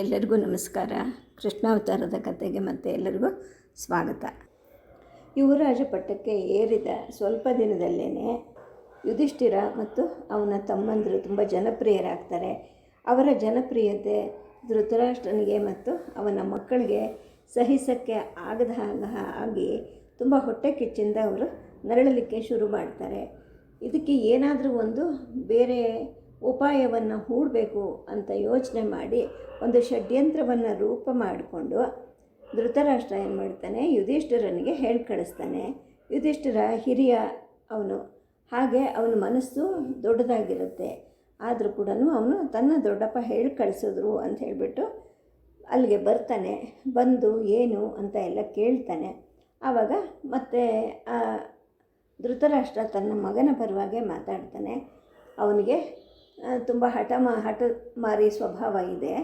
ಎಲ್ಲರಿಗೂ ನಮಸ್ಕಾರ. ಕೃಷ್ಣಾವತಾರದ ಕಥೆಗೆ ಮತ್ತೆ ಎಲ್ಲರಿಗೂ ಸ್ವಾಗತ. ಯುವರಾಜ ಪಟ್ಟಕ್ಕೆ ಏರಿದ ಸ್ವಲ್ಪ ದಿನದಲ್ಲೇ ಯುಧಿಷ್ಠಿರ ಮತ್ತು ಅವನ ತಮ್ಮಂದರು ತುಂಬ ಜನಪ್ರಿಯರಾಗ್ತಾರೆ. ಅವರ ಜನಪ್ರಿಯತೆ ಧೃತರಾಷ್ಟ್ರನಿಗೆ ಮತ್ತು ಅವನ ಮಕ್ಕಳಿಗೆ ಸಹಿಸಕ್ಕೆ ಆಗದ ಆಗಿ ತುಂಬ ಹೊಟ್ಟೆ ಕಿಚ್ಚಿಂದ ಅವರು ನರಳಲಿಕ್ಕೆ ಶುರು ಮಾಡ್ತಾರೆ. ಇದಕ್ಕೆ ಏನಾದರೂ ಒಂದು ಬೇರೆ ಉಪಾಯವನ್ನು ಹೂಡಬೇಕು ಅಂತ ಯೋಚನೆ ಮಾಡಿ ಒಂದು ಷಡ್ಯಂತ್ರವನ್ನು ರೂಪ ಮಾಡಿಕೊಂಡು ಧೃತರಾಷ್ಟ್ರ ಏನು ಮಾಡ್ತಾನೆ? ಯುಧಿಷ್ಠಿರನಿಗೆ ಹೇಳಿ ಕಳಿಸ್ತಾನೆ. ಯುಧಿಷ್ಠಿರ ಹಿರಿಯ ಅವನು. ಹಾಗೆ ಅವನ ಮನಸ್ಸು ದೊಡ್ಡದಾಗಿರುತ್ತೆ. ಆದರೂ ಕೂಡ ಅವನು ತನ್ನ ದೊಡ್ಡಪ್ಪ ಹೇಳಿ ಕಳಿಸಿದ್ರು ಅಂತ ಹೇಳಿಬಿಟ್ಟು ಅಲ್ಲಿಗೆ ಬರ್ತಾನೆ. ಬಂದು ಏನು ಅಂತ ಎಲ್ಲ ಕೇಳ್ತಾನೆ. ಆವಾಗ ಮತ್ತೆ ಧೃತರಾಷ್ಟ್ರ ತನ್ನ ಮಗನ ಪರವಾಗಿ ಮಾತಾಡ್ತಾನೆ. ಅವನಿಗೆ ತುಂಬ ಹಠ ಮಾ, ಹಠ ಮಾರಿ ಸ್ವಭಾವ ಇದೆ.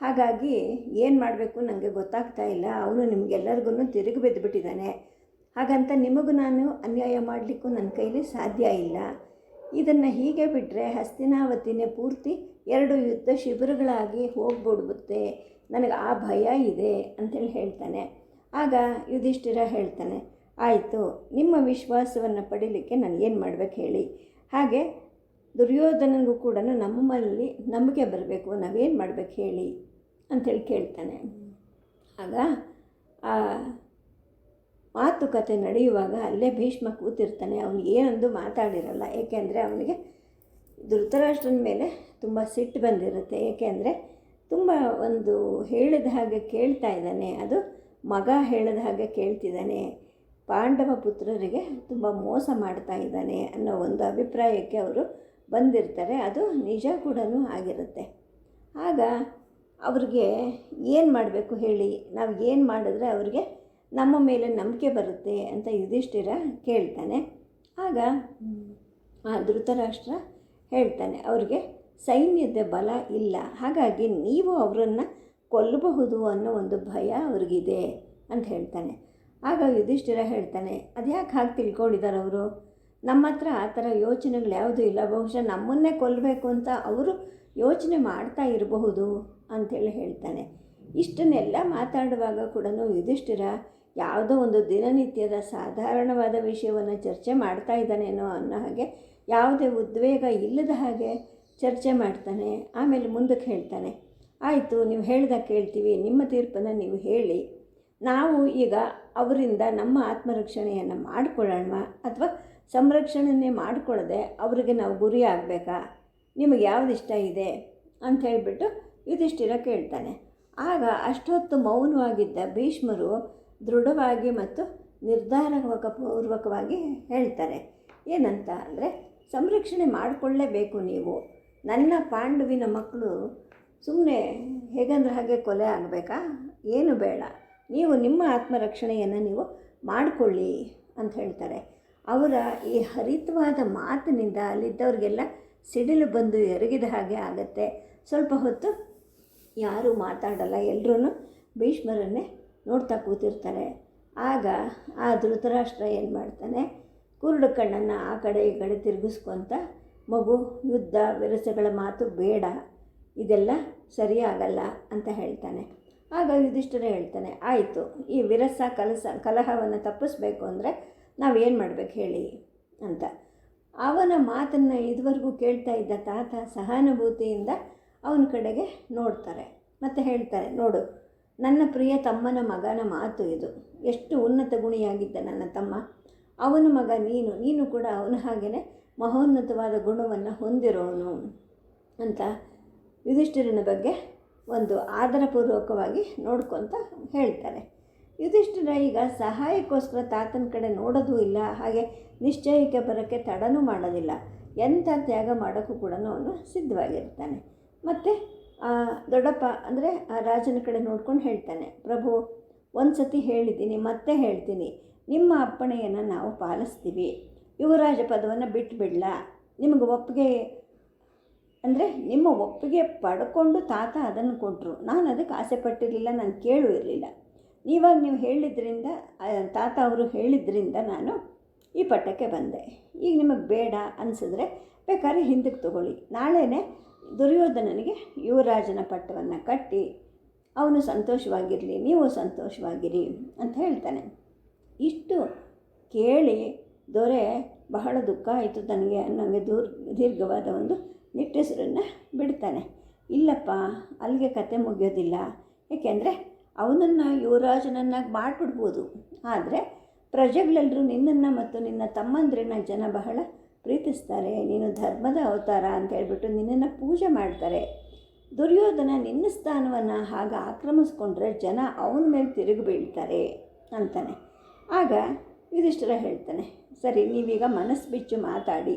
ಹಾಗಾಗಿ ಏನು ಮಾಡಬೇಕು ನನಗೆ ಗೊತ್ತಾಗ್ತಾ ಇಲ್ಲ. ಅವನು ನಿಮಗೆಲ್ಲರಿಗೂ ತಿರುಗಿ ಬಿದ್ದುಬಿಟ್ಟಿದ್ದಾನೆ ಹಾಗಂತ ನಿಮಗೂ ನಾನು ಅನ್ಯಾಯ ಮಾಡಲಿಕ್ಕೂ ನನ್ನ ಕೈಲಿ ಸಾಧ್ಯ ಇಲ್ಲ. ಇದನ್ನು ಹೀಗೆ ಬಿಟ್ಟರೆ ಹಸ್ತಿನಾವತಿನೇ ಪೂರ್ತಿ ಎರಡು ಯುದ್ಧ ಶಿಬಿರಗಳಾಗಿ ಹೋಗ್ಬಿಡ್ಬುತ್ತೆ ನನಗೆ ಆ ಭಯ ಇದೆ ಅಂತೇಳಿ ಹೇಳ್ತಾನೆ. ಆಗ ಯುಧಿಷ್ಠಿರ ಹೇಳ್ತಾನೆ, ಆಯಿತು, ನಿಮ್ಮ ವಿಶ್ವಾಸವನ್ನು ಪಡೀಲಿಕ್ಕೆ ನಾನು ಏನು ಮಾಡ್ಬೇಕು ಹೇಳಿ? ಹಾಗೆ ದುರ್ಯೋಧನನಿಗೂ ಕೂಡ ನಮ್ಮಲ್ಲಿ ನಂಬಿಕೆ ಬರಬೇಕು, ನಾವೇನು ಮಾಡ್ಬೇಕು ಹೇಳಿ ಅಂಥೇಳಿ ಕೇಳ್ತಾನೆ. ಆಗ ಆ ಮಾತುಕತೆ ನಡೆಯುವಾಗ ಅಲ್ಲೇ ಭೀಷ್ಮ ಕೂತಿರ್ತಾನೆ. ಅವನು ಏನೊಂದು ಮಾತಾಡಿರಲ್ಲ, ಏಕೆಂದರೆ ಅವನಿಗೆ ಧೃತರಾಷ್ಟ್ರನ ಮೇಲೆ ತುಂಬ ಸಿಟ್ಟು ಬಂದಿರುತ್ತೆ. ಏಕೆಂದರೆ ತುಂಬ ಒಂದು ಹೇಳಿದ ಹಾಗೆ ಕೇಳ್ತಾ ಇದ್ದಾನೆ. ಅದು ಮಗ ಹೇಳಿದ ಹಾಗೆ ಕೇಳ್ತಿದ್ದಾನೆ. ಪಾಂಡವ ಪುತ್ರರಿಗೆ ತುಂಬ ಮೋಸ ಮಾಡ್ತಾ ಇದ್ದಾನೆ ಅನ್ನೋ ಒಂದು ಅಭಿಪ್ರಾಯಕ್ಕೆ ಅವರು ಬಂದಿರ್ತಾರೆ, ಅದು ನಿಜ ಕೂಡ ಆಗಿರುತ್ತೆ. ಆಗ ಅವ್ರಿಗೆ ಏನು ಮಾಡಬೇಕು ಹೇಳಿ, ನಾವು ಏನು ಮಾಡಿದ್ರೆ ಅವ್ರಿಗೆ ನಮ್ಮ ಮೇಲೆ ನಂಬಿಕೆ ಬರುತ್ತೆ ಅಂತ ಯುಧಿಷ್ಠಿರ ಕೇಳ್ತಾನೆ. ಆಗ ಆ ಧೃತರಾಷ್ಟ್ರ ಹೇಳ್ತಾನೆ, ಅವ್ರಿಗೆ ಸೈನ್ಯದ ಬಲ ಇಲ್ಲ, ಹಾಗಾಗಿ ನೀವು ಅವರನ್ನು ಕೊಲ್ಲಬಹುದು ಅನ್ನೋ ಒಂದು ಭಯ ಅವ್ರಿಗಿದೆ ಅಂತ ಹೇಳ್ತಾನೆ. ಆಗ ಯುಧಿಷ್ಠಿರ ಹೇಳ್ತಾನೆ, ಅದ್ಯಾಕೆ ಹಾಗೆ ತಿಳ್ಕೊಂಡಿದ್ದಾರೆ ಅವರು? ನಮ್ಮ ಹತ್ರ ಆ ಥರ ಯೋಚನೆಗಳು ಯಾವುದೂ ಇಲ್ಲ. ಬಹುಶಃ ನಮ್ಮನ್ನೇ ಕೊಲ್ಲಬೇಕು ಅಂತ ಅವರು ಯೋಚನೆ ಮಾಡ್ತಾ ಇರಬಹುದು ಅಂತೇಳಿ ಹೇಳ್ತಾನೆ. ಇಷ್ಟನ್ನೆಲ್ಲ ಮಾತಾಡುವಾಗ ಕೂಡ ಯುಧಿಷ್ಠಿರ ಯಾವುದೋ ಒಂದು ದಿನನಿತ್ಯದ ಸಾಧಾರಣವಾದ ವಿಷಯವನ್ನು ಚರ್ಚೆ ಮಾಡ್ತಾ ಇದ್ದಾನೇನೋ ಅನ್ನೋ ಹಾಗೆ ಯಾವುದೇ ಉದ್ವೇಗ ಇಲ್ಲದ ಹಾಗೆ ಚರ್ಚೆ ಮಾಡ್ತಾನೆ. ಆಮೇಲೆ ಮುಂದಕ್ಕೆ ಹೇಳ್ತಾನೆ, ಆಯಿತು, ನೀವು ಹೇಳ್ದ ಕೇಳ್ತೀವಿ. ನಿಮ್ಮ ತೀರ್ಪನ್ನು ನೀವು ಹೇಳಿ. ನಾವು ಈಗ ಅವರಿಂದ ನಮ್ಮ ಆತ್ಮರಕ್ಷಣೆಯನ್ನು ಮಾಡಿಕೊಳ್ಳೋಣ ಅಥವಾ ಸಂರಕ್ಷಣೆಯೇ ಮಾಡಿಕೊಳ್ಳದೆ ಅವರಿಗೆ ನಾವು ಗುರಿ ಆಗಬೇಕಾ? ನಿಮಗೆ ಯಾವ್ದು ಇಷ್ಟ ಇದೆ? ಅಂತ ಹೇಳಿಬಿಟ್ಟು ಯುಧಿಷ್ಠಿರ ಕೇಳ್ತಾನೆ. ಆಗ ಅಷ್ಟೊತ್ತು ಮೌನವಾಗಿದ್ದ ಭೀಷ್ಮರು ದೃಢವಾಗಿ ಮತ್ತು ನಿರ್ಧಾರಪೂರ್ವಕವಾಗಿ ಹೇಳ್ತಾರೆ, ಏನಂತ ಅಂದರೆ, ಸಂರಕ್ಷಣೆ ಮಾಡಿಕೊಳ್ಳೇಬೇಕು ನೀವು. ನನ್ನ ಪಾಂಡುವಿನ ಮಕ್ಕಳು ಸುಮ್ಮನೆ ಹೇಗಂದ್ರೆ ಹಾಗೆ ಕೊಲೆ ಆಗಬೇಕಾ? ಏನು ಬೇಡ. ನೀವು ನಿಮ್ಮ ಆತ್ಮರಕ್ಷಣೆಯನ್ನು ನೀವು ಮಾಡಿಕೊಳ್ಳಿ ಅಂತ ಹೇಳ್ತಾರೆ. ಅವರ ಈ ಹರಿತವಾದ ಮಾತಿನಿಂದ ಅಲ್ಲಿದ್ದವ್ರಿಗೆಲ್ಲ ಸಿಡಿಲು ಬಂದು ಎರಗಿದ ಹಾಗೆ ಆಗುತ್ತೆ. ಸ್ವಲ್ಪ ಹೊತ್ತು ಯಾರೂ ಮಾತಾಡಲ್ಲ ಎಲ್ಲರೂ ಭೀಷ್ಮರನ್ನೇ ನೋಡ್ತಾ ಕೂತಿರ್ತಾರೆ. ಆಗ ಆ ಧೃತರಾಷ್ಟ್ರ ಏನು ಮಾಡ್ತಾನೆ ಕುರುಡು ಕಣ್ಣನ್ನು ಆ ಕಡೆ ಈ ಕಡೆ ತಿರುಗಿಸ್ಕೊತ, ಮಗು, ಯುದ್ಧ, ವಿರಸಗಳ ಮಾತು ಬೇಡ, ಇದೆಲ್ಲ ಸರಿಯಾಗಲ್ಲ ಅಂತ ಹೇಳ್ತಾನೆ. ಆಗ ಯುಧಿಷ್ಠಿರ ಹೇಳ್ತಾನೆ, ಆಯಿತು, ಈ ವಿರಸ, ಕಲಸ, ಕಲಹವನ್ನು ತಪ್ಪಿಸ್ಬೇಕು ಅಂದರೆ ನಾವೇನು ಮಾಡ್ಬೇಕು ಹೇಳಿ ಅಂತ. ಅವನ ಮಾತನ್ನು ಇದುವರೆಗೂ ಕೇಳ್ತಾ ಇದ್ದ ತಾತ ಸಹಾನುಭೂತಿಯಿಂದ ಅವನ ಕಡೆಗೆ ನೋಡ್ತಾರೆ, ಮತ್ತು ಹೇಳ್ತಾರೆ, ನೋಡು, ನನ್ನ ಪ್ರಿಯ ತಮ್ಮನ ಮಗನ ಮಾತು ಇದು. ಎಷ್ಟು ಉನ್ನತ ಗುಣಿಯಾಗಿದ್ದ ನನ್ನ ತಮ್ಮ. ಅವನ ಮಗ ನೀನು ನೀನು ಕೂಡ ಅವನ ಹಾಗೆಯೇ ಮಹೋನ್ನತವಾದ ಗುಣವನ್ನು ಹೊಂದಿರೋನು ಅಂತ ಯುಧಿಷ್ಠಿರನ ಬಗ್ಗೆ ಒಂದು ಆದರಪೂರ್ವಕವಾಗಿ ನೋಡ್ಕೊತ ಹೇಳ್ತಾರೆ. ಯುಧಿಷ್ಠಿರ ಈಗ ಸಹಾಯಕ್ಕೋಸ್ಕರ ತಾತನ ಕಡೆ ನೋಡೋದೂ ಇಲ್ಲ, ಹಾಗೆ ನಿಶ್ಚಯಕ್ಕೆ ಬರೋಕ್ಕೆ ತಡನೂ ಮಾಡೋದಿಲ್ಲ. ಎಂಥ ತ್ಯಾಗ ಮಾಡೋಕ್ಕೂ ಕೂಡ ಅವನು ಸಿದ್ಧವಾಗಿರ್ತಾನೆ. ಮತ್ತು ದೊಡ್ಡಪ್ಪ ಅಂದರೆ ಆ ರಾಜನ ಕಡೆ ನೋಡ್ಕೊಂಡು ಹೇಳ್ತಾನೆ, ಪ್ರಭು ಒಂದು ಸತಿ ಹೇಳಿದ್ದೀನಿ, ಮತ್ತೆ ಹೇಳ್ತೀನಿ. ನಿಮ್ಮ ಅಪ್ಪಣೆಯನ್ನು ನಾವು ಪಾಲಿಸ್ತೀವಿ. ಯುವರಾಜ ಪದವನ್ನು ಬಿಟ್ಟುಬಿಡಲ ನಿಮಗೆ ಒಪ್ಪಿಗೆ, ಅಂದರೆ ನಿಮ್ಮ ಒಪ್ಪಿಗೆ ಪಡ್ಕೊಂಡು ತಾತ ಅದನ್ನು ಕೊಟ್ಟರು ನಾನು ಅದಕ್ಕೆ ಆಸೆ ಪಟ್ಟಿರಲಿಲ್ಲ, ನಾನು ಕೇಳು ಇರಲಿಲ್ಲ. ಇವಾಗ ನೀವು ಹೇಳಿದ್ರಿಂದ ತಾತ ಅವರು ಹೇಳಿದ್ರಿಂದ ನಾನು ಈ ಪಟ್ಟಕ್ಕೆ ಬಂದೆ. ಈಗ ನಿಮಗೆ ಬೇಡ ಅನಿಸಿದ್ರೆ ಬೇಕಾದ್ರೆ ಹಿಂದಕ್ಕೆ ತಗೊಳ್ಳಿ. ನಾಳೆನೇ ದುರ್ಯೋಧನನಿಗೆ ಯುವರಾಜನ ಪಟ್ಟವನ್ನು ಕಟ್ಟಿ, ಅವನು ಸಂತೋಷವಾಗಿರಲಿ, ನೀವು ಸಂತೋಷವಾಗಿರಿ ಅಂತ ಹೇಳ್ತಾನೆ. ಇಷ್ಟು ಕೇಳಿ ದೊರೆ, ಬಹಳ ದುಃಖ ಆಯಿತು ತನಗೆ ನನಗೆ ದೂರ್, ದೀರ್ಘವಾದ ಒಂದು ನಿಟ್ಟೆಸರನ್ನು ಬಿಡ್ತಾನೆ. ಇಲ್ಲಪ್ಪ, ಅಲ್ಲಿಗೆ ಕತೆ ಮುಗಿಯೋದಿಲ್ಲ. ಏಕೆಂದರೆ ಅವನನ್ನು ಯುವರಾಜನನ್ನಾಗಿ ಮಾಡಿಬಿಡ್ಬೋದು ಆದರೆ ಪ್ರಜೆಗಳೆಲ್ಲರೂ ನಿನ್ನನ್ನು ಮತ್ತು ನಿನ್ನ ತಮ್ಮಂದ್ರನ್ನ ಜನ ಬಹಳ ಪ್ರೀತಿಸ್ತಾರೆ. ನೀನು ಧರ್ಮದ ಅವತಾರ ಅಂತ ಹೇಳ್ಬಿಟ್ಟು ನಿನ್ನನ್ನು ಪೂಜೆ ಮಾಡ್ತಾರೆ. ದುರ್ಯೋಧನ ನಿನ್ನ ಸ್ಥಾನವನ್ನು ಹಾಗೆ ಆಕ್ರಮಿಸ್ಕೊಂಡ್ರೆ ಜನ ಅವನ ಮೇಲೆ ತಿರುಗಿ ಬೀಳ್ತಾರೆ ಅಂತಾನೆ. ಆಗ ಯುಧಿಷ್ಠಿರ ಹೇಳ್ತಾನೆ, ಸರಿ, ನೀವೀಗ ಮನಸ್ಸು ಬಿಚ್ಚು ಮಾತಾಡಿ.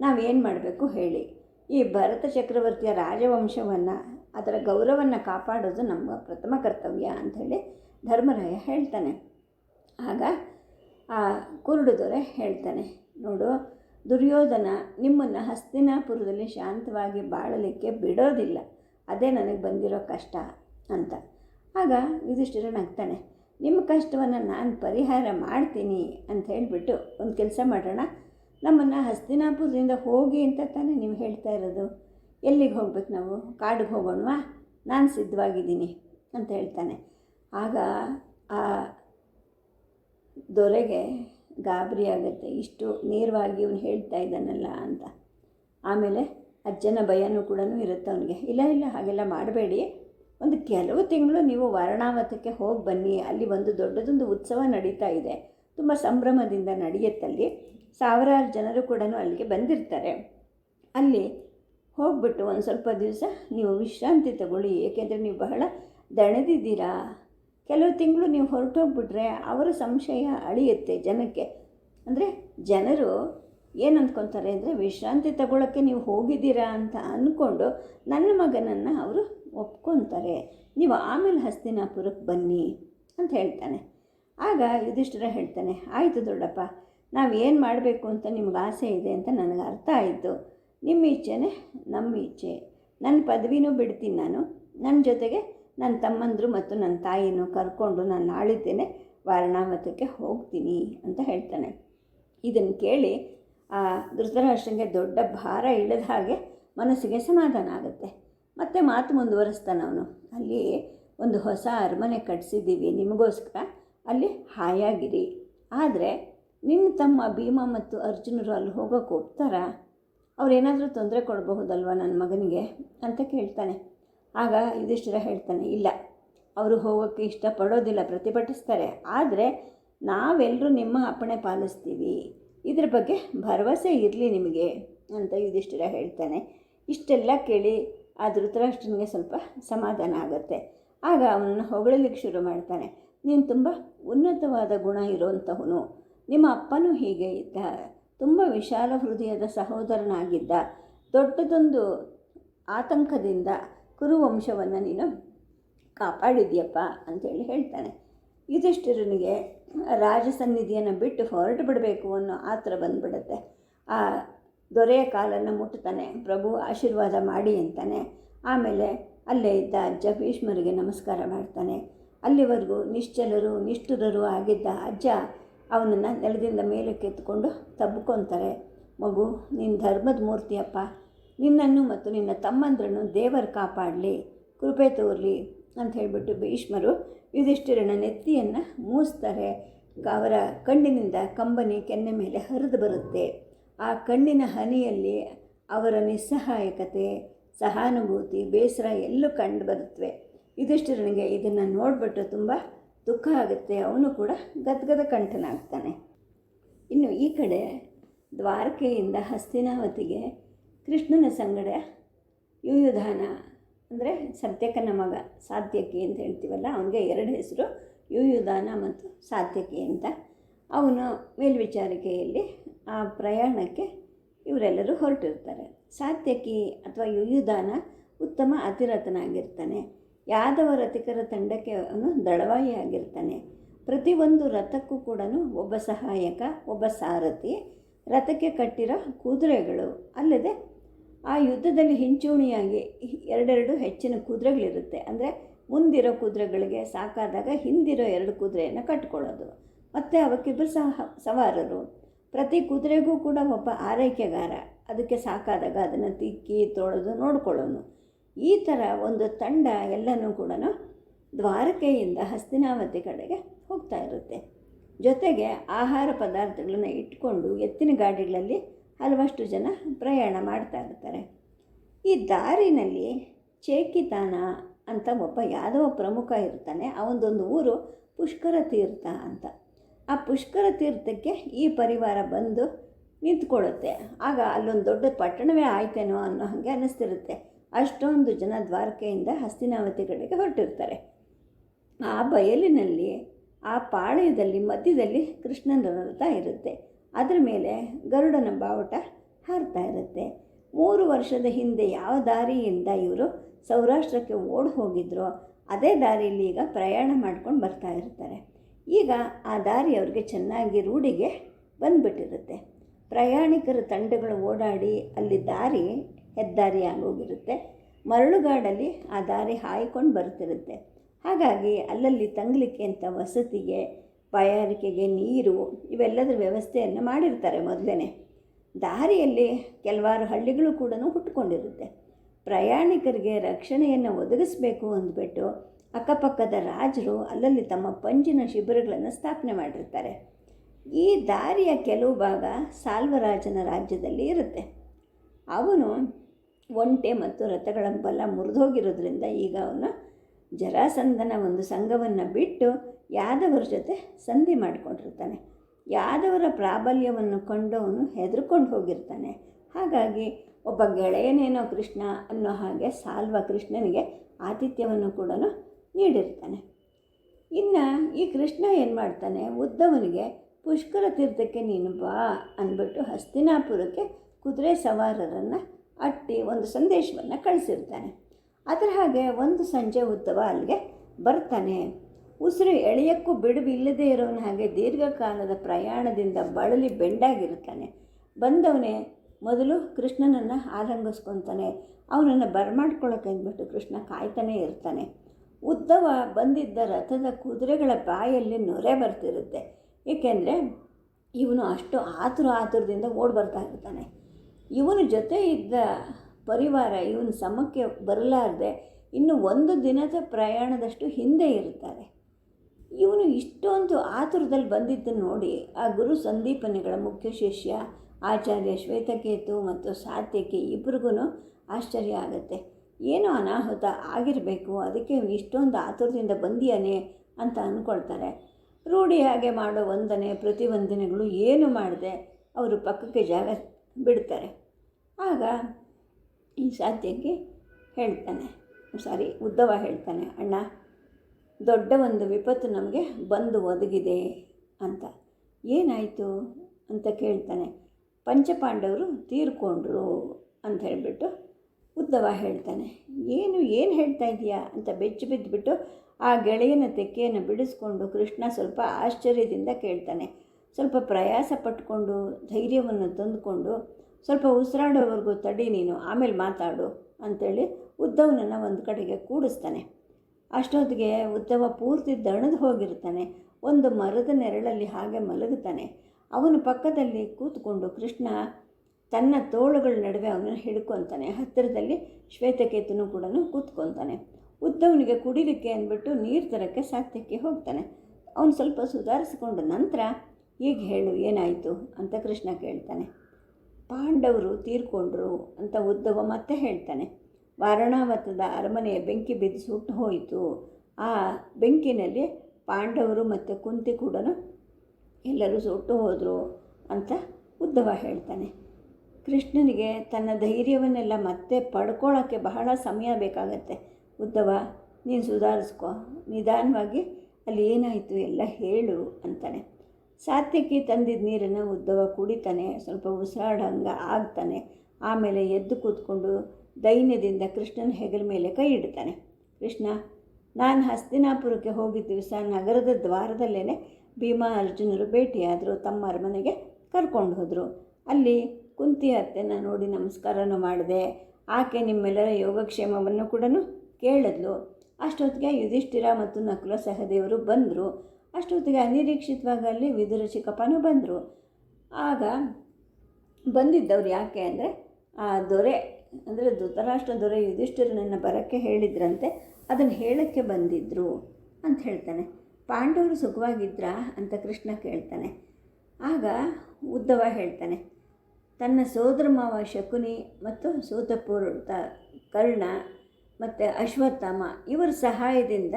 ನಾವೇನು ಮಾಡಬೇಕು ಹೇಳಿ. ಈ ಭರತ ಚಕ್ರವರ್ತಿಯ ರಾಜವಂಶವನ್ನು ಅದರ ಗೌರವವನ್ನು ಕಾಪಾಡೋದು ನಮ್ಮ ಪ್ರಥಮ ಕರ್ತವ್ಯ ಅಂಥೇಳಿ ಧರ್ಮರಾಯ ಹೇಳ್ತಾನೆ. ಆಗ ಆ ಕುರುಡು ದೊರೆ ಹೇಳ್ತಾನೆ, ನೋಡು, ದುರ್ಯೋಧನ ನಿಮ್ಮನ್ನು ಹಸ್ತಿನಾಪುರದಲ್ಲಿ ಶಾಂತವಾಗಿ ಬಾಳಲಿಕ್ಕೆ ಬಿಡೋದಿಲ್ಲ. ಅದೇ ನನಗೆ ಬಂದಿರೋ ಕಷ್ಟ ಅಂತ. ಆಗ ಯುಧಿಷ್ಠಿರ ನಗ್ತಾನೆ, ನಿಮ್ಮ ಕಷ್ಟವನ್ನು ನಾನು ಪರಿಹಾರ ಮಾಡ್ತೀನಿ ಅಂತ ಹೇಳಿಬಿಟ್ಟು, ಒಂದು ಕೆಲಸ ಮಾಡೋಣ. ನಮ್ಮನ್ನು ಹಸ್ತಿನಾಪುರದಿಂದ ಹೋಗಿ ಅಂತ ತಾನೇ ನೀವು ಹೇಳ್ತಾ ಇರೋದು. ಎಲ್ಲಿಗೆ ಹೋಗ್ಬೇಕು ನಾವು? ಕಾಡಿಗೆ ಹೋಗೋಣವಾ? ನಾನು ಸಿದ್ಧವಾಗಿದ್ದೀನಿ ಅಂತ ಹೇಳ್ತಾನೆ. ಆಗ ಆ ದೊರೆಗೆ ಗಾಬರಿ ಆಗುತ್ತೆ. ಇಷ್ಟು ನೇರವಾಗಿ ಇವನು ಹೇಳ್ತಾ ಇದ್ದಾನಲ್ಲ ಅಂತ. ಆಮೇಲೆ ಅಜ್ಜನ ಭಯನೂ ಕೂಡ ಇರುತ್ತೆ ಅವನಿಗೆ. ಇಲ್ಲ ಇಲ್ಲ, ಹಾಗೆಲ್ಲ ಮಾಡಬೇಡಿ. ಒಂದು ಕೆಲವು ತಿಂಗಳು ನೀವು ವಾರಣಾವತಕ್ಕೆ ಹೋಗಿ ಬನ್ನಿ. ಅಲ್ಲಿ ಒಂದು ದೊಡ್ಡದೊಂದು ಉತ್ಸವ ನಡೀತಾ ಇದೆ. ತುಂಬ ಸಂಭ್ರಮದಿಂದ ನಡೆಯುತ್ತಲ್ಲಿ. ಸಾವಿರಾರು ಜನರು ಕೂಡ ಅಲ್ಲಿಗೆ ಬಂದಿರ್ತಾರೆ. ಅಲ್ಲಿ ಹೋಗ್ಬಿಟ್ಟು ಒಂದು ಸ್ವಲ್ಪ ದಿವಸ ನೀವು ವಿಶ್ರಾಂತಿ ತಗೊಳ್ಳಿ, ಏಕೆಂದರೆ ನೀವು ಬಹಳ ದಣದಿದ್ದೀರಾ. ಕೆಲವು ತಿಂಗಳು ನೀವು ಹೊರಟೋಗ್ಬಿಟ್ರೆ ಅವರ ಸಂಶಯ ಅಳಿಯುತ್ತೆ ಜನಕ್ಕೆ. ಅಂದರೆ ಜನರು ಏನು ಅಂದ್ಕೊತಾರೆ ಅಂದರೆ ವಿಶ್ರಾಂತಿ ತಗೊಳ್ಳೋಕ್ಕೆ ನೀವು ಹೋಗಿದ್ದೀರಾ ಅಂತ ಅಂದ್ಕೊಂಡು ನನ್ನ ಮಗನನ್ನು ಅವರು ಒಪ್ಕೊತಾರೆ. ನೀವು ಆಮೇಲೆ ಹಸ್ತಿನಾಪುರಕ್ಕೆ ಬನ್ನಿ ಅಂತ ಹೇಳ್ತಾನೆ. ಆಗ ಯುಧಿಷ್ಠಿರ ಹೇಳ್ತಾನೆ, ಆಯಿತು ದೊಡ್ಡಪ್ಪ, ನಾವು ಏನು ಮಾಡಬೇಕು ಅಂತ ನಿಮ್ಗೆ ಆಸೆ ಇದೆ ಅಂತ ನನಗೆ ಅರ್ಥ ಆಯಿತು. ನಿಮ್ಮ ಇಚ್ಛೆನೇ ನಮ್ಮ ಇಚ್ಛೆ ನನ್ನ ಪದವಿನೂ ಬಿಡ್ತೀನಿ ನಾನು. ನನ್ನ ಜೊತೆಗೆ ನನ್ನ ತಮ್ಮಂದರು ಮತ್ತು ನನ್ನ ತಾಯಿನೂ ಕರ್ಕೊಂಡು ನಾನು ನಾಳಿದ್ದೇನೆ ವಾರಣಾಮತಕ್ಕೆ ಹೋಗ್ತೀನಿ ಅಂತ ಹೇಳ್ತಾನೆ. ಇದನ್ನು ಕೇಳಿ ಆ ಧೃತರಾಷ್ಟ್ರಂಗೆ ದೊಡ್ಡ ಭಾರ ಇಳಿದ ಹಾಗೆ ಮನಸ್ಸಿಗೆ ಸಮಾಧಾನ ಆಗುತ್ತೆ. ಮತ್ತೆ ಮಾತು ಮುಂದುವರಿಸ್ತಾನೆ ಅವನು. ಅಲ್ಲಿ ಒಂದು ಹೊಸ ಅರಮನೆ ಕಟ್ಸಿದ್ದೀವಿ, ನಿಮಗೋಸ್ಕರ. ಅಲ್ಲಿ ಹಾಯಾಗಿರಿ. ಆದರೆ ನಿನ್ನ ತಮ್ಮ ಭೀಮ ಮತ್ತು ಅರ್ಜುನರು ಅಲ್ಲಿ ಹೋಗೋಕೆ ಒಪ್ತಾರಾ ಅವ್ರೇನಾದರೂ ತೊಂದರೆ ಕೊಡಬಹುದಲ್ವ ನನ್ನ ಮಗನಿಗೆ? ಅಂತ ಕೇಳ್ತಾನೆ. ಆಗ ಯುಧಿಷ್ಠಿರ ಹೇಳ್ತಾನೆ, ಇಲ್ಲ, ಅವರು ಹೋಗೋಕ್ಕೆ ಇಷ್ಟಪಡೋದಿಲ್ಲ, ಪ್ರತಿಭಟಿಸ್ತಾರೆ. ಆದರೆ ನಾವೆಲ್ಲರೂ ನಿಮ್ಮ ಅಪ್ಪಣೆ ಪಾಲಿಸ್ತೀವಿ. ಇದ್ರ ಬಗ್ಗೆ ಭರವಸೆ ಇರಲಿ ನಿಮಗೆ, ಅಂತ ಯುಧಿಷ್ಠಿರ ಹೇಳ್ತಾನೆ. ಇಷ್ಟೆಲ್ಲ ಕೇಳಿ ಆ ಧೃತರಾಷ್ಟ್ರನಿಗೆ ಸ್ವಲ್ಪ ಸಮಾಧಾನ ಆಗುತ್ತೆ. ಆಗ ಅವನನ್ನು ಹೊಗಳಲಿಕ್ಕೆ ಶುರು ಮಾಡ್ತಾನೆ. ನೀನು ತುಂಬ ಉನ್ನತವಾದ ಗುಣ ಇರೋಂಥವನು ನಿಮ್ಮ ಅಪ್ಪನೂ ಹೀಗೆ ಇದ್ದ ತುಂಬ ವಿಶಾಲ ಹೃದಯದ ಸಹೋದರನಾಗಿದ್ದ ದೊಡ್ಡದೊಂದು ಆತಂಕದಿಂದ ಕುರುವಂಶವನ್ನು ನೀನು ಕಾಪಾಡಿದ್ಯಪ್ಪ ಅಂತೇಳಿ ಹೇಳ್ತಾನೆ. ಯುಧಿಷ್ಠಿರನಿಗೆ ರಾಜಸನ್ನಿಧಿಯನ್ನು ಬಿಟ್ಟು ಹೊರಟು ಬಿಡಬೇಕು ಅನ್ನೋ ಆತ್ರ ಬಂದ್ಬಿಡುತ್ತೆ. ಆ ದೊರೆಯ ಕಾಲನ್ನು ಮುಟ್ಟುತ್ತಾನೆ ಪ್ರಭು ಆಶೀರ್ವಾದ ಮಾಡಿ ಅಂತಾನೆ. ಆಮೇಲೆ ಅಲ್ಲೇ ಇದ್ದ ಅಜ್ಜ ಭೀಷ್ಮರಿಗೆ ನಮಸ್ಕಾರ ಮಾಡ್ತಾನೆ. ಅಲ್ಲಿವರೆಗೂ ನಿಶ್ಚಲರು, ನಿಷ್ಠುರರು ಆಗಿದ್ದ ಅಜ್ಜ ಅವನನ್ನು ನೆಲದಿಂದ ಮೇಲಕ್ಕೆ ಎತ್ಕೊಂಡು ತಬ್ಕೊತಾರೆ. ಮಗು ನಿನ್ನ ಧರ್ಮದ ಮೂರ್ತಿಯಪ್ಪ, ನಿನ್ನನ್ನು ಮತ್ತು ನಿನ್ನ ತಮ್ಮಂದ್ರನ್ನು ದೇವರು ಕಾಪಾಡಲಿ, ಕೃಪೆ ತೋರಲಿ ಅಂತ ಹೇಳಿಬಿಟ್ಟು ಭೀಷ್ಮರು ಯುಧಿಷ್ಠಿರನ ನೆತ್ತಿಯನ್ನು ಮೂಸ್ತಾರೆ. ಅವರ ಕಣ್ಣಿನಿಂದ ಕಂಬನಿ ಕೆನ್ನೆ ಮೇಲೆ ಹರಿದು ಬರುತ್ತೆ. ಆ ಕಣ್ಣಿನ ಹನಿಯಲ್ಲಿ ಅವರ ನಿಸ್ಸಹಾಯಕತೆ, ಸಹಾನುಭೂತಿ, ಬೇಸರ ಎಲ್ಲೂ ಕಂಡು ಬರುತ್ತವೆ ಯುಧಿಷ್ಠಿರನಿಗೆ ಇದನ್ನು ನೋಡಿಬಿಟ್ಟು ತುಂಬ ದುಃಖ ಆಗುತ್ತೆ, ಅವನು ಕೂಡ ಗದ್ಗದ ಕಂಠನಾಗ್ತಾನೆ. ಇನ್ನು ಈ ಕಡೆ ದ್ವಾರಕೆಯಿಂದ ಹಸ್ತಿನಾವತಿಗೆ ಕೃಷ್ಣನ ಸಂಗಡ ಯುಯುಧಾನ, ಅಂದರೆ ಸತ್ಯಕನ ಮಗ ಸಾತ್ಯಕಿ ಅಂತ ಹೇಳ್ತೀವಲ್ಲ, ಅವನಿಗೆ ಎರಡು ಹೆಸರು ಯುಯುಧಾನ ಮತ್ತು ಸಾತ್ಯಕಿ ಅಂತ. ಅವನು ಮೇಲ್ವಿಚಾರಿಕೆಯಲ್ಲಿ ಆ ಪ್ರಯಾಣಕ್ಕೆ ಇವರೆಲ್ಲರೂ ಹೊರಟಿರ್ತಾರೆ. ಸಾತ್ಯಕಿ ಅಥವಾ ಯುಯುಧಾನ ಉತ್ತಮ ಅತಿರಥನಾಗಿರ್ತಾನೆ. ಯಾದವ ರಥಿಕರ ತಂಡಕ್ಕೆ ಅವನು ದಳವಾಯಿ ಆಗಿರ್ತಾನೆ. ಪ್ರತಿಯೊಂದು ರಥಕ್ಕೂ ಕೂಡ ಒಬ್ಬ ಸಹಾಯಕ, ಒಬ್ಬ ಸಾರಥಿ, ರಥಕ್ಕೆ ಕಟ್ಟಿರೋ ಕುದುರೆಗಳು. ಅಲ್ಲದೆ ಆ ಯುದ್ಧದಲ್ಲಿ ಹಿಂಚೂಣಿಯಾಗಿ ಎರಡೆರಡು ಹೆಚ್ಚಿನ ಕುದುರೆಗಳಿರುತ್ತೆ. ಅಂದರೆ ಮುಂದಿರೋ ಕುದುರೆಗಳಿಗೆ ಸಾಕಾದಾಗ ಹಿಂದಿರೋ ಎರಡು ಕುದುರೆಯನ್ನು ಕಟ್ಕೊಳ್ಳೋದು. ಮತ್ತು ಅವಕ್ಕಿಬ್ಬರು ಸಹ ಸವಾರರು. ಪ್ರತಿ ಕುದುರೆಗೂ ಕೂಡ ಒಬ್ಬ ಆರೈಕೆಗಾರ. ಅದಕ್ಕೆ ಸಾಕಾದಾಗ ಅದನ್ನು ತಿಕ್ಕಿ, ತೊಳೆದು ನೋಡ್ಕೊಳ್ಳೋನು. ಈ ಥರ ಒಂದು ತಂಡ ಎಲ್ಲನೂ ಕೂಡ ದ್ವಾರಕೆಯಿಂದ ಹಸ್ತಿನಾವತಿ ಕಡೆಗೆ ಹೋಗ್ತಾ ಇರುತ್ತೆ. ಜೊತೆಗೆ ಆಹಾರ ಪದಾರ್ಥಗಳನ್ನು ಇಟ್ಕೊಂಡು ಎತ್ತಿನ ಗಾಡಿಗಳಲ್ಲಿ ಹಲವಷ್ಟು ಜನ ಪ್ರಯಾಣ ಮಾಡ್ತಾ ಇರ್ತಾರೆ. ಈ ದಾರಿನಲ್ಲಿ ಚೇಕಿತಾನ ಅಂತ ಒಬ್ಬ ಯಾದವ ಪ್ರಮುಖ ಇರ್ತಾನೆ. ಅವನದೊಂದು ಊರು ಪುಷ್ಕರ ತೀರ್ಥ ಅಂತ. ಆ ಪುಷ್ಕರ ತೀರ್ಥಕ್ಕೆ ಈ ಪರಿವಾರ ಬಂದು ನಿಂತ್ಕೊಳ್ಳುತ್ತೆ. ಆಗ ಅಲ್ಲೊಂದು ದೊಡ್ಡ ಪಟ್ಟಣವೇ ಆಯ್ತೇನೋ ಅನ್ನೋ ಹಾಗೆ ಅನ್ನಿಸ್ತಿರುತ್ತೆ. ಅಷ್ಟೊಂದು ಜನ ದ್ವಾರಕೆಯಿಂದ ಹಸ್ತಿನಾವತಿ ಕಡೆಗೆ ಹೊರಟಿರ್ತಾರೆ. ಆ ಬಯಲಿನಲ್ಲಿ, ಆ ಪಾಳ್ಯದಲ್ಲಿ, ಮಧ್ಯದಲ್ಲಿ ಕೃಷ್ಣನ ರಥ ಇರುತ್ತೆ. ಅದರ ಮೇಲೆ ಗರುಡನ ಬಾವುಟ ಹಾರ್ತಾ ಇರುತ್ತೆ. ಮೂರು ವರ್ಷದ ಹಿಂದೆ ಯಾವ ದಾರಿಯಿಂದ ಇವರು ಸೌರಾಷ್ಟ್ರಕ್ಕೆ ಓಡಿ ಹೋಗಿದ್ರೋ, ಅದೇ ದಾರಿಯಲ್ಲಿ ಈಗ ಪ್ರಯಾಣ ಮಾಡ್ಕೊಂಡು ಬರ್ತಾ ಇರ್ತಾರೆ. ಈಗ ಆ ದಾರಿ ಅವ್ರಿಗೆ ಚೆನ್ನಾಗಿ ರೂಢಿಗೆ ಬಂದುಬಿಟ್ಟಿರುತ್ತೆ. ಪ್ರಯಾಣಿಕರ ತಂಡಗಳು ಓಡಾಡಿ ಅಲ್ಲಿ ದಾರಿ ಹೆದ್ದಾರಿ ಆಗೋಗಿರುತ್ತೆ. ಮರಳುಗಾಡಲ್ಲಿ ಆ ದಾರಿ ಹಾಯ್ಕೊಂಡು ಬರ್ತಿರುತ್ತೆ. ಹಾಗಾಗಿ ಅಲ್ಲಲ್ಲಿ ತಂಗಲಿಕ್ಕೆ ಅಂತ ವಸತಿಗೆ ಬಾಯಾರಿಕೆಗೆ ನೀರು ಇವೆಲ್ಲದರ ವ್ಯವಸ್ಥೆಯನ್ನು ಮಾಡಿರ್ತಾರೆ ಮೊದಲೇ ದಾರಿಯಲ್ಲಿ ಕೆಲವಾರು ಹಳ್ಳಿಗಳು ಕೂಡ ಹುಟ್ಕೊಂಡಿರುತ್ತೆ. ಪ್ರಯಾಣಿಕರಿಗೆ ರಕ್ಷಣೆಯನ್ನು ಒದಗಿಸಬೇಕು ಅಂದ್ಬಿಟ್ಟು ಅಕ್ಕಪಕ್ಕದ ರಾಜರು ಅಲ್ಲಲ್ಲಿ ತಮ್ಮ ಪಂಜಿನ ಶಿಬಿರಗಳನ್ನು ಸ್ಥಾಪನೆ ಮಾಡಿರ್ತಾರೆ. ಈ ದಾರಿಯ ಕೆಲವು ಭಾಗ ಸಾಲ್ವರಾಜನ ರಾಜ್ಯದಲ್ಲಿ ಇರುತ್ತೆ. ಅವನು ಒಂಟೆ ಮತ್ತು ರಥಗಳ ಬಲ ಮುರಿದೋಗಿರೋದ್ರಿಂದ ಈಗ ಅವನು ಜರಾಸಂಧನ ಒಂದು ಸಂಘವನ್ನು ಬಿಟ್ಟು ಯಾದವರ ಜೊತೆ ಸಂಧಿ ಮಾಡಿಕೊಂಡಿರ್ತಾನೆ. ಯಾದವರ ಪ್ರಾಬಲ್ಯವನ್ನು ಕಂಡು ಅವನು ಹೆದರ್ಕೊಂಡು ಹೋಗಿರ್ತಾನೆ. ಹಾಗಾಗಿ ಒಬ್ಬ ಗೆಳೆಯನೇನೋ ಕೃಷ್ಣ ಅನ್ನೋ ಹಾಗೆ ಸಾಲ್ವ ಕೃಷ್ಣನಿಗೆ ಆತಿಥ್ಯವನ್ನು ಕೂಡ ನೀಡಿರ್ತಾನೆ. ಇನ್ನು ಈ ಕೃಷ್ಣ ಏನು ಮಾಡ್ತಾನೆ? ಉದ್ದವನಿಗೆ, ಪುಷ್ಕರ ತೀರ್ಥಕ್ಕೆ ನೀನು ಬಾ ಅಂದ್ಬಿಟ್ಟು ಹಸ್ತಿನಾಪುರಕ್ಕೆ ಕುದುರೆ ಸವಾರರನ್ನು ಅಟ್ಟಿ ಒಂದು ಸಂದೇಶವನ್ನು ಕಳಿಸಿರ್ತಾನೆ. ಅದರ ಹಾಗೆ ಒಂದು ಸಂಜೆ ಉದ್ದವ ಅಲ್ಲಿಗೆ ಬರ್ತಾನೆ. ಉಸಿರು ಎಳೆಯಕ್ಕೂ ಬಿಡುವಿಲ್ಲದೆ ಇರೋನ ಹಾಗೆ ದೀರ್ಘಕಾಲದ ಪ್ರಯಾಣದಿಂದ ಬಳಲಿ ಬೆಂಡಾಗಿರ್ತಾನೆ ಬಂದವನೇ ಮೊದಲು ಕೃಷ್ಣನನ್ನು ಆಲಂಗಿಸ್ಕೊತಾನೆ. ಅವನನ್ನು ಬರಮಾಡ್ಕೊಳ್ಳೋಕೆ ಅಂದ್ಬಿಟ್ಟು ಕೃಷ್ಣ ಕಾಯ್ತಾನೆ ಇರ್ತಾನೆ. ಉದ್ದವ ಬಂದಿದ್ದ ರಥದ ಕುದುರೆಗಳ ಬಾಯಲ್ಲಿ ನೊರೆ ಬರ್ತಿರುತ್ತೆ. ಏಕೆಂದರೆ ಇವನು ಅಷ್ಟು ಆತುರ ಆತುರದಿಂದ ಓಡಿ ಬರ್ತಾ ಇರ್ತಾನೆ. ಇವನ ಜೊತೆ ಇದ್ದ ಪರಿವಾರ, ಇವನ ಸಮಕ್ಕೆ ಬರಲಾರದೆ ಇನ್ನು ಒಂದು ದಿನದ ಪ್ರಯಾಣದಷ್ಟು ಹಿಂದೆ ಇರ್ತಾರೆ ಇವನು ಇಷ್ಟೊಂದು ಆತುರದಲ್ಲಿ ಬಂದಿದ್ದನ್ನು ನೋಡಿ ಆ ಗುರು ಸಂದೀಪನಿಗಳ ಮುಖ್ಯ ಶಿಷ್ಯ, ಆಚಾರ್ಯ ಶ್ವೇತಕೇತು ಮತ್ತು ಸಾತ್ಯಕಿ ಇಬ್ರಿಗೂ ಆಶ್ಚರ್ಯ ಆಗುತ್ತೆ. ಏನೋ ಅನಾಹುತ ಆಗಿರಬೇಕು, ಅದಕ್ಕೆ ಇಷ್ಟೊಂದು ಆತುರದಿಂದ ಬಂದಿಯಾನೆ ಅಂತ ಅಂದ್ಕೊಳ್ತಾರೆ. ರೂಢಿ ಹಾಗೆ ಮಾಡೋ ವಂದನೆ ಪ್ರತಿವಂದನೆಗಳು ಏನು ಮಾಡದೆ ಅವರು ಪಕ್ಕಕ್ಕೆ ಜಾಗ ಬಿಡ್ತಾರೆ. ಆಗ ಈ ಸಾಧ್ಯಕ್ಕೆ ಹೇಳ್ತಾನೆ. ಸಾರಿ, ಉದ್ದವ ಹೇಳ್ತಾನೆ, ಅಣ್ಣ, ದೊಡ್ಡ ಒಂದು ವಿಪತ್ತು ನಮಗೆ ಬಂದು ಒದಗಿದೆ ಅಂತ. ಏನಾಯಿತು ಅಂತ ಕೇಳ್ತಾನೆ. ಪಂಚಪಾಂಡವರು ತೀರ್ಕೊಂಡ್ರು ಅಂತ ಹೇಳಿಬಿಟ್ಟು ಉದ್ದವ ಹೇಳ್ತಾನೆ. ಏನು ಏನು ಹೇಳ್ತಾ ಇದೆಯಾ ಅಂತ ಬೆಚ್ಚಿ ಬಿದ್ದುಬಿಟ್ಟು ಆ ಗೆಳೆಯನ ತೆಕ್ಕೆಯನ್ನು ಬಿಡಿಸ್ಕೊಂಡು ಕೃಷ್ಣ ಸ್ವಲ್ಪ ಆಶ್ಚರ್ಯದಿಂದ ಕೇಳ್ತಾನೆ. ಸ್ವಲ್ಪ ಪ್ರಯಾಸ ಪಟ್ಕೊಂಡು ಧೈರ್ಯವನ್ನು ತಂದುಕೊಂಡು ಸ್ವಲ್ಪ ಉಸಿರಾಡೋವರೆಗೂ ತಡಿ ನೀನು, ಆಮೇಲೆ ಮಾತಾಡು ಅಂಥೇಳಿ ಉದ್ದವನನ್ನು ಒಂದು ಕಡೆಗೆ ಕೂಡಿಸ್ತಾನೆ. ಅಷ್ಟೊತ್ತಿಗೆ ಉದ್ದವ ಪೂರ್ತಿ ದಣದು ಹೋಗಿರ್ತಾನೆ, ಒಂದು ಮರದ ನೆರಳಲ್ಲಿ ಹಾಗೆ ಮಲಗುತ್ತಾನೆ ಅವನ ಪಕ್ಕದಲ್ಲಿ ಕೂತ್ಕೊಂಡು ಕೃಷ್ಣ ತನ್ನ ತೋಳುಗಳ ನಡುವೆ ಅವನನ್ನು ಹಿಡ್ಕೊತಾನೆ. ಹತ್ತಿರದಲ್ಲಿ ಶ್ವೇತಕೇತನು ಕೂಡ ಕೂತ್ಕೊತಾನೆ. ಉದ್ದವನಿಗೆ ಕುಡಿಲಿಕ್ಕೆ ಅಂದ್ಬಿಟ್ಟು ನೀರು ತರಕ್ಕೆ ಸಾತ್ಯಕ್ಕೆ ಹೋಗ್ತಾನೆ. ಅವನು ಸ್ವಲ್ಪ ಸುಧಾರಿಸಿಕೊಂಡ ನಂತರ, ಈಗ ಹೇಳು, ಏನಾಯಿತು? ಅಂತ ಕೃಷ್ಣ ಕೇಳ್ತಾನೆ. ಪಾಂಡವರು ತೀರ್ಕೊಂಡ್ರು ಅಂತ ಉದ್ದವ ಮತ್ತೆ ಹೇಳ್ತಾನೆ. ವಾರಣಾವತದ ಅರಮನೆಯ ಬೆಂಕಿ ಬಿದ್ದು ಸುಟ್ಟು ಹೋಯಿತು. ಆ ಬೆಂಕಿನಲ್ಲಿ ಪಾಂಡವರು ಮತ್ತು ಕುಂತಿ ಕೂಡ ಎಲ್ಲರೂ ಸುಟ್ಟು ಹೋದರು ಅಂತ ಉದ್ದವ ಹೇಳ್ತಾನೆ. ಕೃಷ್ಣನಿಗೆ ತನ್ನ ಧೈರ್ಯವನ್ನೆಲ್ಲ ಮತ್ತೆ ಪಡ್ಕೊಳ್ಳೋಕ್ಕೆ ಬಹಳ ಸಮಯ ಬೇಕಾಗತ್ತೆ. ಉದ್ದವ, ನೀನು ಸುಧಾರಿಸ್ಕೊ. ನಿಧಾನವಾಗಿ ಅಲ್ಲಿ ಏನಾಯಿತು ಎಲ್ಲ ಹೇಳು ಅಂತಾನೆ. ಸಾತ್ಯಕ್ಕೆ ತಂದಿದ್ದ ನೀರನ್ನು ಉದ್ದವ ಕುಡಿತಾನೆ, ಸ್ವಲ್ಪ ಉಸಿರಾಡಂಗೆ ಆಗ್ತಾನೆ. ಆಮೇಲೆ ಎದ್ದು ಕೂತ್ಕೊಂಡು ದೈನ್ಯದಿಂದ ಕೃಷ್ಣನ ಹೆಗಲ ಮೇಲೆ ಕೈ ಇಡ್ತಾನೆ. ಕೃಷ್ಣ, ನಾನು ಹಸ್ತಿನಾಪುರಕ್ಕೆ ಹೋಗಿದ್ದ ದಿವಸ ನಗರದ ದ್ವಾರದಲ್ಲೇ ಭೀಮಾ ಅರ್ಜುನರು ಭೇಟಿಯಾದರು, ತಮ್ಮ ಅರಮನೆಗೆ ಕರ್ಕೊಂಡು ಹೋದರು. ಅಲ್ಲಿ ಕುಂತಿ ಅತ್ತೆನ ನೋಡಿ ನಮಸ್ಕಾರನೂ ಮಾಡಿದೆ. ಆಕೆ ನಿಮ್ಮೆಲ್ಲರ ಯೋಗಕ್ಷೇಮವನ್ನು ಕೂಡ ಕೇಳಿದ್ಲು. ಅಷ್ಟೊತ್ತಿಗೆ ಯುಧಿಷ್ಠಿರ ಮತ್ತು ನಕುಲ ಸಹದೇವರು ಬಂದರು. ಅಷ್ಟೊತ್ತಿಗೆ ಅನಿರೀಕ್ಷಿತವಾಗಿ ಅಲ್ಲಿ ವಿದುರ ಚಿಕ್ಕಪ್ಪನೂ ಬಂದರು. ಆಗ ಬಂದಿದ್ದವ್ರು ಯಾಕೆ ಅಂದರೆ, ಆ ದೊರೆ, ಅಂದರೆ ಧೃತರಾಷ್ಟ್ರ ದೊರೆ ಯುಧಿಷ್ಠಿರನನ್ನು ಬರೋಕ್ಕೆ ಹೇಳಿದ್ರಂತೆ, ಅದನ್ನು ಹೇಳೋಕ್ಕೆ ಬಂದಿದ್ದರು ಅಂತ ಹೇಳ್ತಾನೆ. ಪಾಂಡವರು ಸುಖವಾಗಿದ್ರಾ ಅಂತ ಕೃಷ್ಣ ಕೇಳ್ತಾನೆ. ಆಗ ಉದ್ದವ ಹೇಳ್ತಾನೆ, ತನ್ನ ಸೋದರ ಮಾವ ಶಕುನಿ ಮತ್ತು ಸೂತಪೂರ್ತ ಕರ್ಣ ಮತ್ತು ಅಶ್ವತ್ಥಾಮ ಇವರ ಸಹಾಯದಿಂದ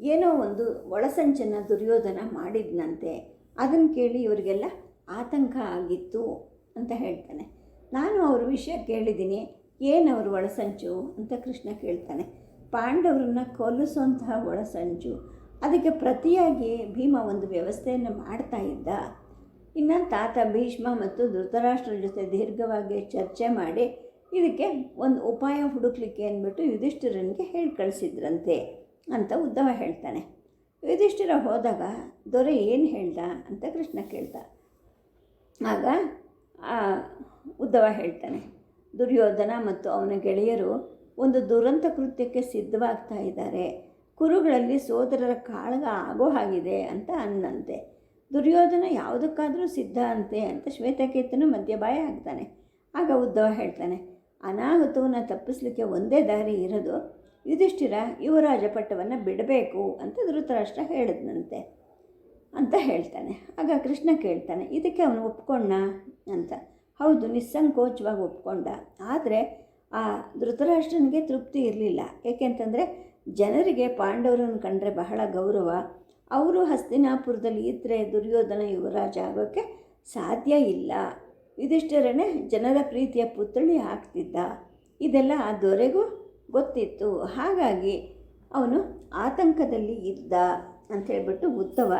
ಏನೋ ಒಂದು ಒಳಸಂಚನ ದುರ್ಯೋಧನ ಮಾಡಿದ್ನಂತೆ. ಅದನ್ನು ಕೇಳಿ ಇವರಿಗೆಲ್ಲ ಆತಂಕ ಆಗಿತ್ತು ಅಂತ ಹೇಳ್ತಾನೆ. ನಾನು ಅವ್ರ ವಿಷಯ ಕೇಳಿದ್ದೀನಿ. ಏನು ಒಳಸಂಚು ಅಂತ ಕೃಷ್ಣ ಕೇಳ್ತಾನೆ. ಪಾಂಡವರನ್ನ ಕೊಲ್ಲಿಸುವಂತಹ ಒಳಸಂಚು, ಅದಕ್ಕೆ ಪ್ರತಿಯಾಗಿ ಭೀಮ ಒಂದು ವ್ಯವಸ್ಥೆಯನ್ನು ಮಾಡ್ತಾ ಇದ್ದ. ಇನ್ನು ತಾತ ಭೀಷ್ಮ ಮತ್ತು ಧೃತರಾಷ್ಟ್ರ ಜೊತೆ ದೀರ್ಘವಾಗಿ ಚರ್ಚೆ ಮಾಡಿ ಇದಕ್ಕೆ ಒಂದು ಉಪಾಯ ಹುಡುಕ್ಲಿಕ್ಕೆ ಅಂದ್ಬಿಟ್ಟು ಯುಧಿಷ್ಠಿರನಿಗೆ ಹೇಳಿ ಕಳಿಸಿದ್ರಂತೆ ಅಂತ ಉದ್ದವ ಹೇಳ್ತಾನೆ. ಯುಧಿಷ್ಠಿರ ಹೋದಾಗ ದೊರೆ ಏನು ಹೇಳ್ದ ಅಂತ ಕೃಷ್ಣ ಕೇಳ್ದ. ಆಗ ಉದ್ದವ ಹೇಳ್ತಾನೆ, ದುರ್ಯೋಧನ ಮತ್ತು ಅವನ ಗೆಳೆಯರು ಒಂದು ದುರಂತ ಕೃತ್ಯಕ್ಕೆ ಸಿದ್ಧವಾಗ್ತಾ ಇದ್ದಾರೆ. ಕುರುಗಳಲ್ಲಿ ಸೋದರರ ಕಾಳಗ ಆಗೋ ಹಾಗಿದೆ ಅಂತ ಅನ್ನಂತೆ. ದುರ್ಯೋಧನ ಯಾವುದಕ್ಕಾದರೂ ಸಿದ್ಧ ಅಂತೆ ಅಂತ ಶ್ವೇತಕೇತನು ಮಧ್ಯಭಾಯ ಆಗ್ತಾನೆ. ಆಗ ಉದ್ದವ ಹೇಳ್ತಾನೆ, ಅನಾಹುತವನ್ನು ತಪ್ಪಿಸ್ಲಿಕ್ಕೆ ಒಂದೇ ದಾರಿ ಇರೋದು ಯುಧಿಷ್ಠಿರ ಯುವರಾಜ ಪಟ್ಟವನ್ನು ಬಿಡಬೇಕು ಅಂತ ಧೃತರಾಷ್ಟ್ರ ಹೇಳಿದ್ನಂತೆ ಅಂತ ಹೇಳ್ತಾನೆ. ಆಗ ಕೃಷ್ಣ ಕೇಳ್ತಾನೆ, ಇದಕ್ಕೆ ಅವನು ಒಪ್ಕೊಂಡ ಅಂತ. ಹೌದು, ನಿಸ್ಸಂಕೋಚವಾಗಿ ಒಪ್ಕೊಂಡ. ಆದರೆ ಆ ಧೃತರಾಷ್ಟ್ರನಿಗೆ ತೃಪ್ತಿ ಇರಲಿಲ್ಲ. ಏಕೆಂತಂದರೆ ಜನರಿಗೆ ಪಾಂಡವರನ್ನು ಕಂಡ್ರೆ ಬಹಳ ಗೌರವ. ಅವರು ಹಸ್ತಿನಾಪುರದಲ್ಲಿ ಇದ್ದರೆ ದುರ್ಯೋಧನ ಯುವರಾಜ ಆಗೋಕ್ಕೆ ಸಾಧ್ಯ ಇಲ್ಲ. ಇದಿಷ್ಟರೇ ಜನರ ಪ್ರೀತಿಯ ಪುತ್ಥಳಿ ಆಗ್ತಿದ್ದ ಇದೆಲ್ಲ ಆ ದೊರೆಗೂ ಗೊತ್ತಿತ್ತು. ಹಾಗಾಗಿ ಅವನು ಆತಂಕದಲ್ಲಿ ಇದ್ದ ಅಂಥೇಳ್ಬಿಟ್ಟು ಉದ್ಧವ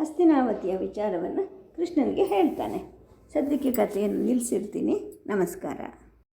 ಹಸ್ತಿನಾವತಿಯ ವಿಚಾರವನ್ನು ಕೃಷ್ಣನಿಗೆ ಹೇಳ್ತಾನೆ. ಸದ್ಯಕ್ಕೆ ಕಥೆಯನ್ನು ನಿಲ್ಲಿಸಿರ್ತೀನಿ. ನಮಸ್ಕಾರ.